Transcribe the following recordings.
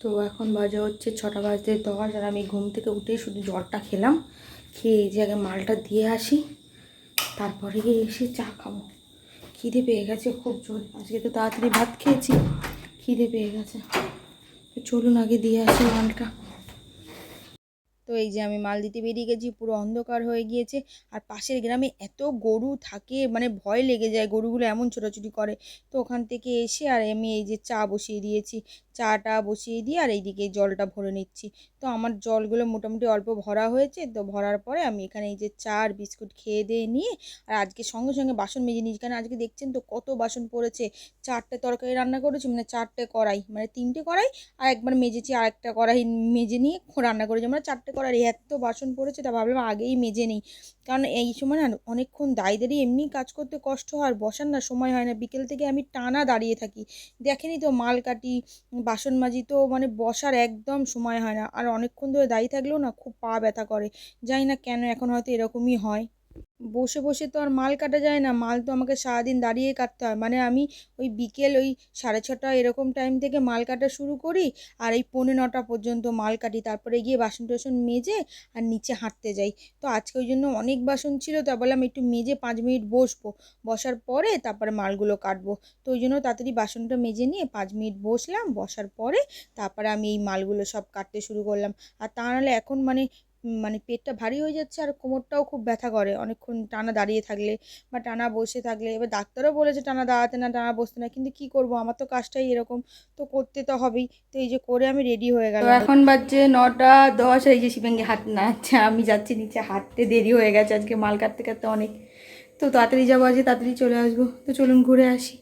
তো এখন বাজে হচ্ছে ছটা বাজতে দশ আর আমি ঘুম থেকে উঠেই শুধু জলটা খেলাম। খেয়ে এই যে আগে মালটা দিয়ে আসি, তারপরে গিয়ে এসে চা খাব। খিদে পেয়ে গেছে খুব জোর। আজকে তো তাড়াতাড়ি ভাত খেয়েছি, খিদে পেয়ে গেছে। চলুন আগে দিয়ে আসি মালটা। তো এই যে আমি মাল দিতে বেরিয়ে গেছি, পুরো অন্ধকার হয়ে গিয়েছে। আর পাশের গ্রামে এত গরু থাকে মানে ভয় লেগে যায় গরুগুলো এমন ছোটাছুটি করে। তো ওখান থেকে এসে আর আমি এই যে চা বসিয়ে দিয়েছি। চাটা বসিয়ে দিয়ে আর এইদিকে জলটা ভরে নিচ্ছি। তো আমার জলগুলো মোটামুটি অল্প ভরা হয়েছে, তো ভরার পরে আমি এখানে এই যে চা আর বিস্কুট খেয়ে দিয়ে নিয়ে আর আজকে সঙ্গে সঙ্গে বাসন মেজে নিয়েছি। কারণ আজকে দেখছেন তো কত বাসন পড়েছে। চারটে তরকারি রান্না করেছি মানে চারটে কড়াই মানে তিনটে কড়াই আর একবার মেজেছি, আর একটা কড়াই মেজে নিয়ে রান্না করেছি। আমরা চারটে কড়াই, এত বাসন পড়েছে তা ভাবলাম আগেই মেজে নিই। কারণ এই সময় না অনেকক্ষণ দাঁড়িয়ে এমনি কাজ করতে কষ্ট হয়, আর বসার না সময় হয় না। বিকেল থেকে আমি টানা দাঁড়িয়ে থাকি। দেখেনি তো মাল কাটি বাসন মাজি তো মানে বসার একদম সময় হয় না। আর অনেকক্ষণ ধরে দাঁড়িয়ে থাকলেও না খুব পা ব্যথা করে। জানি না কেন এখন হয়তো এরকমই হয়। বসে বসে তো আর মাল কাটা যায় না, মাল তো আমাকে সারাদিন দাঁড়িয়ে কাটতে হয়। মানে আমি ওই বিকেল ওই সাড়ে ছটা এরকম টাইম থেকে মাল কাটা শুরু করি আর এই পৌনে নটা পর্যন্ত মাল কাটি। তারপরে গিয়ে বাসন টাসন মেজে আর নিচে হাঁটতে যাই। তো আজকে ওই জন্য অনেক বাসন ছিল, তা বললাম একটু মেজে পাঁচ মিনিট বসবো। বসার পরে তারপরে মালগুলো কাটবো। তো ওই জন্য তাড়াতাড়ি বাসনটা মেজে নিয়ে পাঁচ মিনিট বসলাম, বসার পরে তারপরে আমি এই মালগুলো সব কাটতে শুরু করলাম। আর তা নাহলে এখন মানে মানে পেটটা ভারী হয়ে যাচ্ছে আর কোমরটাও খুব ব্যথা করে। অনেকক্ষণ টানা দাঁড়িয়ে থাকলে বা টানা বসে থাকলে। এবার ডাক্তারও বলেছে টানা দাঁড়াতে না টানা বসতে না। কিন্তু কি করব? আমার তো কাজটাই এরকম। তো করতে তো হবেই। তো এই যে করে আমি রেডি হয়ে গেলাম। এখন বাজছে নটা দশ। এই যে শিবেঙ্গে হাঁট না আচ্ছা আমি যাচ্ছি নিচে। হাঁটতে দেরি হয়ে গেছে। আজকে মাল কাটতে কাটতে অনেক। তো তাড়াতাড়ি যাব আজকে তাড়াতাড়ি চলে আসব। তো চলুন ঘুরে আসি।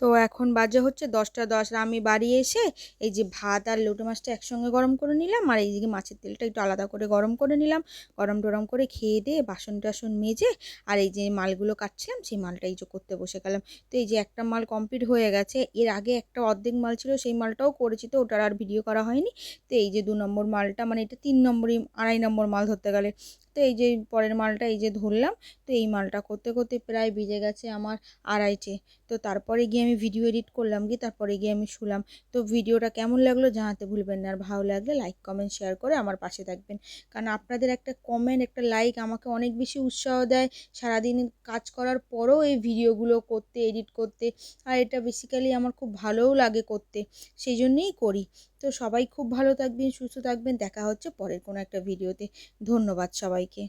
তো এখন বাজে হচ্ছে দশটা দশ। আমি বাড়ি এসে এই যে ভাত আর লোটে মাছটা একসঙ্গে গরম করে নিলাম আর এইদিকে মাছের তেলটা একটু আলাদা করে গরম করে নিলাম। গরম টরম করে খেয়ে দিয়ে বাসন টাসন মেজে আর এই যে মালগুলো কাটছিলাম, সেই মালটা এই যে করতে বসে গেলাম। তো এই যে একটা মাল কমপ্লিট হয়ে গেছে। এর আগে একটা অর্ধেক মাল ছিল, সেই মালটাও করেছি তো, ওটার আর ভিডিও করা হয়নি। তো এই যে দু নম্বর মালটা মানে এটা তিন নম্বরই, আড়াই নম্বর মাল ধরতে গেলে। তো এই যে পরের মালটা এই যে ধরলাম, তো এই মালটা করতে করতে প্রায় বেজে গেছে আমার আড়াইটে। তো তারপরে গিয়ে আমি ভিডিও এডিট করলাম, গিয়ে তারপরে গিয়ে আমি শুলাম। তো ভিডিওটা কেমন লাগল জানাতে ভুলবেন না, আর ভালো লাগলে লাইক কমেন্ট শেয়ার করে আমার পাশে থাকবেন। কারণ আপনাদের একটা কমেন্ট একটা লাইক আমাকে অনেক বেশি উৎসাহ দেয়। সারাদিন কাজ করার পরও এই ভিডিওগুলো করতে এডিট করতে, আর এটা বেসিক্যালি আমার খুব ভালোও লাগে করতে। সেই জন্যেই করি। তো সবাই খুব ভালো থাকবেন, সুস্থ থাকবেন। দেখা হচ্ছে পরের কোনো একটা ভিডিওতে। ধন্যবাদ সবাইকে।